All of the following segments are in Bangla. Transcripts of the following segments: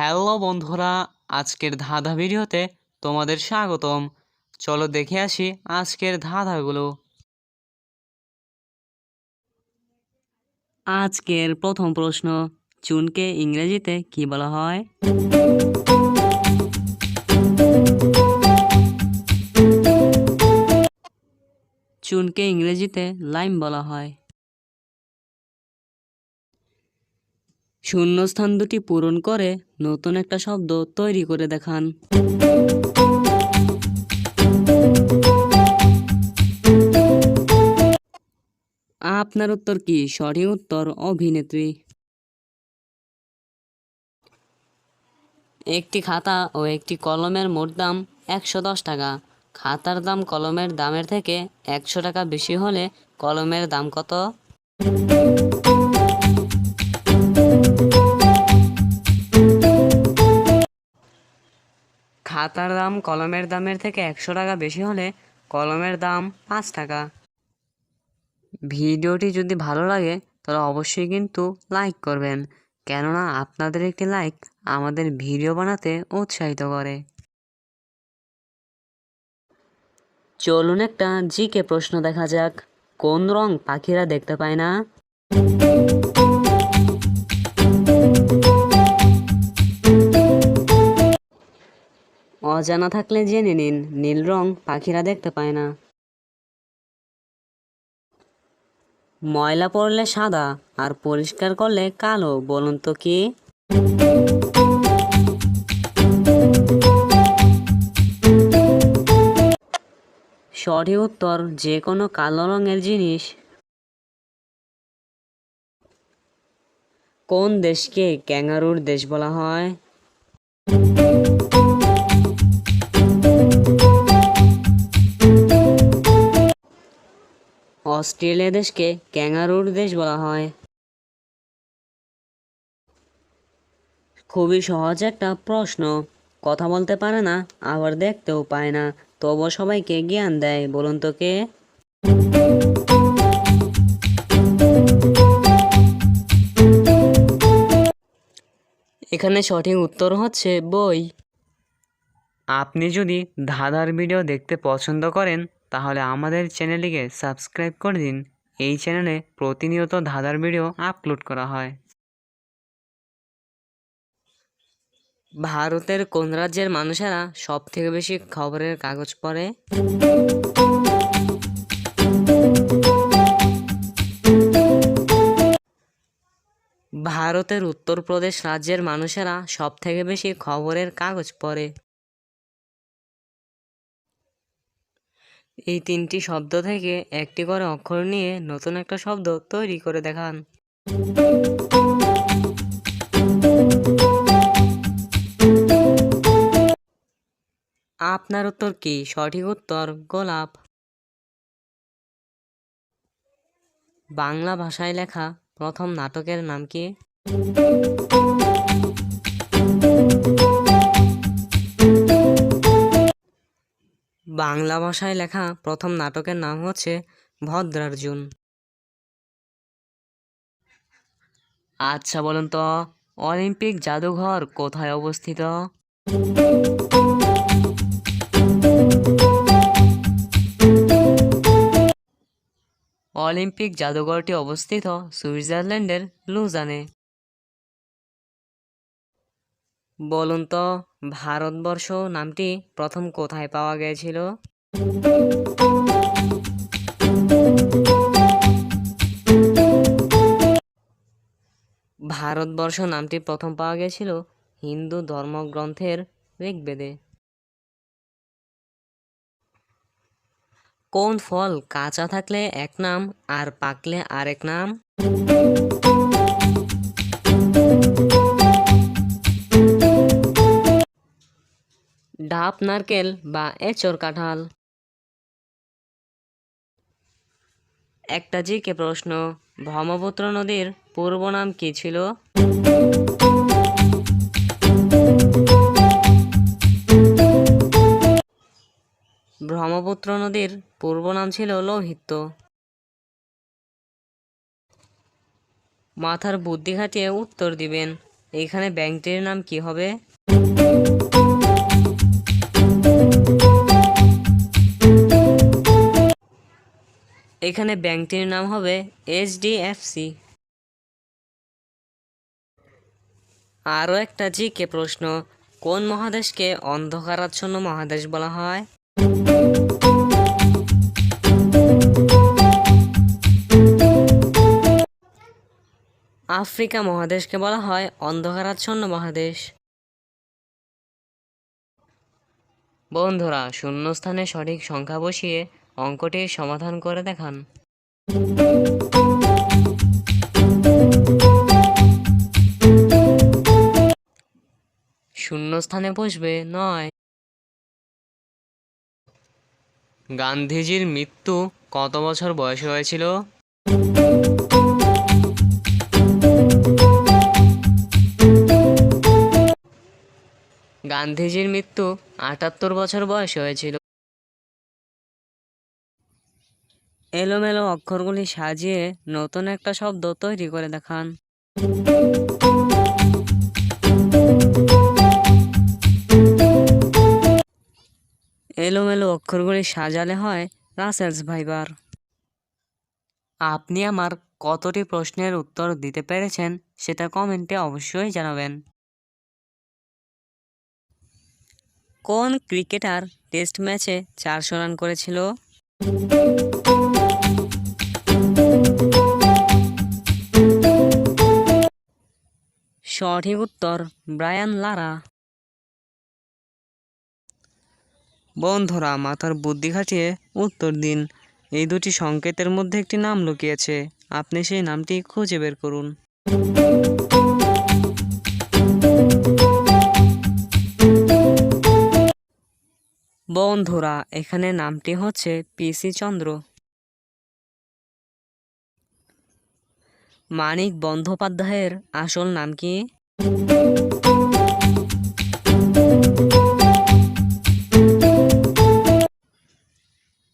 হ্যালো বন্ধুরা, আজকের ধাঁধা ভিডিওতে তোমাদের স্বাগতম। চলো দেখে আসি আজকের ধাঁধাগুলো। আজকের প্রথম প্রশ্ন, চুনকে ইংরেজিতে কি বলা হয়? চুনকে ইংরেজিতে লাইম বলা হয়। শূন্যস্থান দুটি পূরণ করে নতুন একটা শব্দ তৈরি করে দেখান। আপনার উত্তর কি? সঠিক উত্তর, অভিনেত্রী। একটি খাতা ও একটি কলমের মোট দাম একশো দশ টাকা। খাতার দাম কলমের দামের থেকে একশো টাকা বেশি হলে কলমের দাম কত? খাতার দাম কলমের দামের থেকে একশো টাকা বেশি হলে কলমের দাম পাঁচ টাকা। ভিডিওটি যদি ভালো লাগে, তাহলে অবশ্যই কিন্তু লাইক করবেন। কেননা আপনাদের একটি লাইক আমাদের ভিডিও বানাতে উৎসাহিত করে। চলুন একটা জিকে প্রশ্ন দেখা যাক। কোন রং পাখিরা দেখতে পায় না? অজানা থাকলে জেনে নিন, নীল রং পাখিরা দেখতে পায় না। ময়লা পড়লে সাদা আর পরিষ্কার করলে কালো, বলুন তো কি? সঠিক উত্তর, যে কোনো কালো রঙের জিনিস। কোন দেশকে ক্যাঙ্গারুর দেশ বলা হয়? অস্ট্রেলিয়া দেশকে ক্যাঙ্গারুর দেশ বলা হয়। খুবই সহজ একটা প্রশ্ন। কথা বলতে পারে না, আবার দেখতেও পায় না। তবুও সবাইকে জ্ঞান দেয়, বলুন তো কে? এখানে সঠিক উত্তর হচ্ছে বই। আপনি যদি ধাঁধার ভিডিও দেখতে পছন্দ করেন তাহলে আমাদের চ্যানেলটিকে সাবস্ক্রাইব করে দিন। এই চ্যানেলে প্রতিনিয়ত ধাঁধার ভিডিও আপলোড করা হয়। ভারতের কোন রাজ্যের মানুষেরা সব থেকে বেশি খবরের কাগজ পড়ে? ভারতের উত্তরপ্রদেশ রাজ্যের মানুষেরা সব থেকে বেশি খবরের কাগজ পড়ে। এই তিনটি শব্দ থেকে একটি করে অক্ষর নিয়ে নতুন একটা শব্দ তৈরি করে দেখান। আপনার উত্তর কি? সঠিক উত্তর গোলাপ। বাংলা ভাষায় লেখা প্রথম নাটকের নাম কি? বাংলা ভাষায় লেখা প্রথম নাটকের নাম হচ্ছে ভদ্রার্জুন। আচ্ছা বলুন তো, অলিম্পিক জাদুঘর কোথায় অবস্থিত? অলিম্পিক জাদুঘরটি অবস্থিত সুইজারল্যান্ডের লুজানে। বলুন তো, ভারতবর্ষ নামটি প্রথম কোথায় পাওয়া গিয়েছিল? ভারতবর্ষ নামটি প্রথম পাওয়া গিয়েছিল হিন্দু ধর্মগ্রন্থের ঋগ্বেদে। কোন ফল কাঁচা থাকলে এক নাম আর পাকলে আরেক নাম? ডাব, নারকেল বা এচর কাঁঠাল। একটা জিকে প্রশ্ন, ব্রহ্মপুত্র নদীর পূর্ব নাম কি ছিল? ব্রহ্মপুত্র নদীর পূর্ব নাম ছিল লোহিত। মাথার বুদ্ধি খাটিয়ে উত্তর দিবেন, এখানে ব্যাংকটির নাম কি হবে? এখানে ব্যাংকটির নাম হবে এইচডিএফসি আরও একটা জিকে প্রশ্ন, কোন মহাদেশকে অন্ধকারাচ্ছন্ন মহাদেশ বলা হয়? আফ্রিকা মহাদেশকে বলা হয় অন্ধকারাচ্ছন্ন মহাদেশ। বন্ধুরা, শূন্যস্থানে সঠিক সংখ্যা বসিয়ে অঙ্কটির সমাধান করে দেখান। শূন্যস্থানে বসবে, নয়। গান্ধীজির মৃত্যু কত বছর বয়সে হয়েছিল? গান্ধীজির মৃত্যু আটাত্তর বছর বয়সে হয়েছিল। এলোমেলো অক্ষরগুলি সাজিয়ে নতুন একটা শব্দ তৈরি করে দেখান। এলোমেলো অক্ষরগুলি সাজালে হয় রাসেলস ভাইবার। আপনি আমার কতটি প্রশ্নের উত্তর দিতে পেরেছেন সেটা কমেন্টে অবশ্যই জানাবেন। কোন ক্রিকেটার টেস্ট ম্যাচে চারশো রান করেছিল? সঠিক উত্তর, ব্রায়ান লারা। বন্ধুরা মাথার বুদ্ধি খাটিয়ে উত্তর দিন। এই দুটি সংকেতের মধ্যে একটি নাম লুকিয়েছে। আপনি সেই নামটি খুঁজে বের করুন। বন্ধুরা, এখানে নামটি হচ্ছে পিসি চন্দ্র। মানিক বন্দ্যোপাধ্যায়ের আসল নাম কি?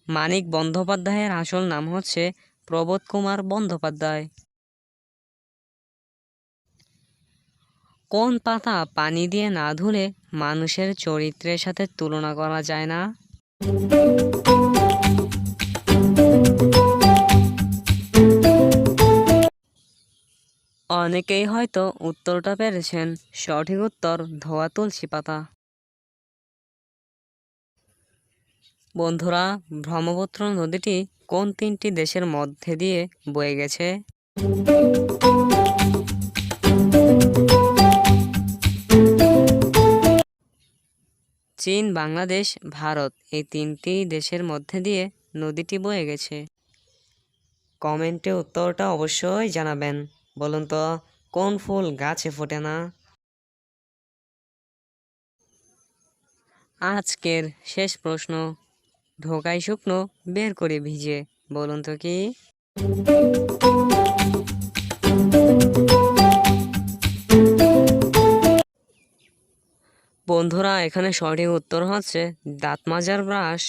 মানিক বন্দ্যোপাধ্যায়ের আসল নাম হচ্ছে প্রবোধ কুমার বন্দ্যোপাধ্যায়। কোন পাতা পানি দিয়ে না ধুলে মানুষের চরিত্রের সাথে তুলনা করা যায় না? অনেকেই হয়তো উত্তরটা পেরেছেন। সঠিক উত্তর ধোয়া তুলসী পাতা। বন্ধুরা, ব্রহ্মপুত্র নদীটি কোন তিনটি দেশের মধ্যে দিয়ে বয়ে গেছে? চীন, বাংলাদেশ, ভারত এই তিনটি দেশের মধ্যে দিয়ে নদীটি বয়ে গেছে। কমেন্টে উত্তরটা অবশ্যই জানাবেন। বলুন তো, কোন ফুল গাছে ফোটে না? আজকের শেষ প্রশ্ন ঢোকাই শুকনো বের করে ভিজে, বলুন তো কি? বন্ধুরা, এখানে সঠিক উত্তর হচ্ছে দাঁত মাজার ব্রাশ।